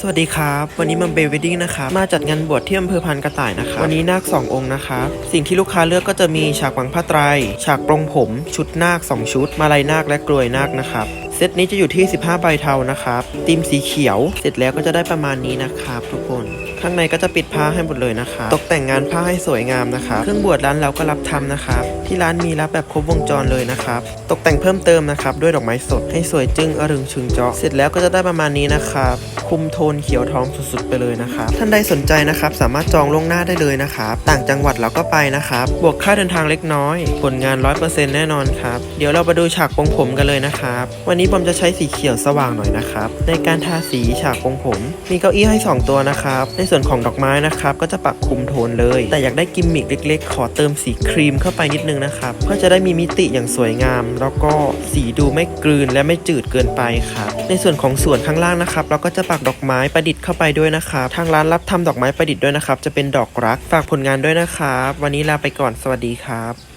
สวัสดีครับ วันนี้มัมเบลวดดิ้งนะครับ มาจัดงานบวชที่อำเภอพันกระต่ายนะครับ วันนี้นาคสององค์นะครับ สิ่งที่ลูกค้าเลือกก็จะมีฉากวังผ้าไตร ฉากปรงผม ชุดนาค 2 ชุด มาลัยนาคและกลวยนาคนะครับเซตนี้จะอยู่ที่ 15 ใบเทานะครับตีมสีเขียว เสร็จแล้วก็จะได้ประมาณนี้นะครับทุกคน ข้างในก็จะปิดผ้าให้หมดเลยนะครับตกแต่งงานผ้าให้สวยงามนะครับเครื่องบวชร้านเราก็รับทำนะครับที่ร้านมีรับแบบครบวงจรเลยนะครับ ตกแต่งเพิ่มเติมนะครับด้วยดอกไม้สดให้สวยจึ้งอรึงชึงเจาะเสร็จแล้วก็จะได้ประมาณนี้นะครับคุมโทนเขียวทองสุดๆไปเลยนะครับท่านใดสนใจนะครับสามารถจองล่วงหน้าได้เลยนะครับต่างจังหวัดเราก็ไปนะครับบวกค่าเดินทางเล็กน้อย ผลงาน 100%แน่นอนครับเดี๋ยวเรามาดูฉากปรงผมกันเลยนะครับวันนี้บอมจะใช้สีเขียวสว่างหน่อยนะครับในการทาสีฉากปรงผม มีเก้าอี้ให้ 2 ตัวนะครับในส่วนวนของดอกไม้นะครับ ก็จะปักคุมโทนเลย แต่อยากได้กิมมิคเล็ก ๆ ขอเติมสีครีมเข้าไปนิดนึงนะครับเพื่อจะได้มีมิติอย่างสวยงาม แล้วก็สีดูไม่กลืนและไม่จืดเกินไปครับในส่วนของส่วนข้างล่างนะครับ เราก็จะปักดอกไม้ประดิษฐ์เข้าไปด้วยนะครับทางร้านรับทำดอกไม้ประดิษฐ์ด้วยนะครับ จะเป็นดอกรักฝากผลงานด้วยนะครับ วันนี้ลาไปก่อนสวัสดีครับ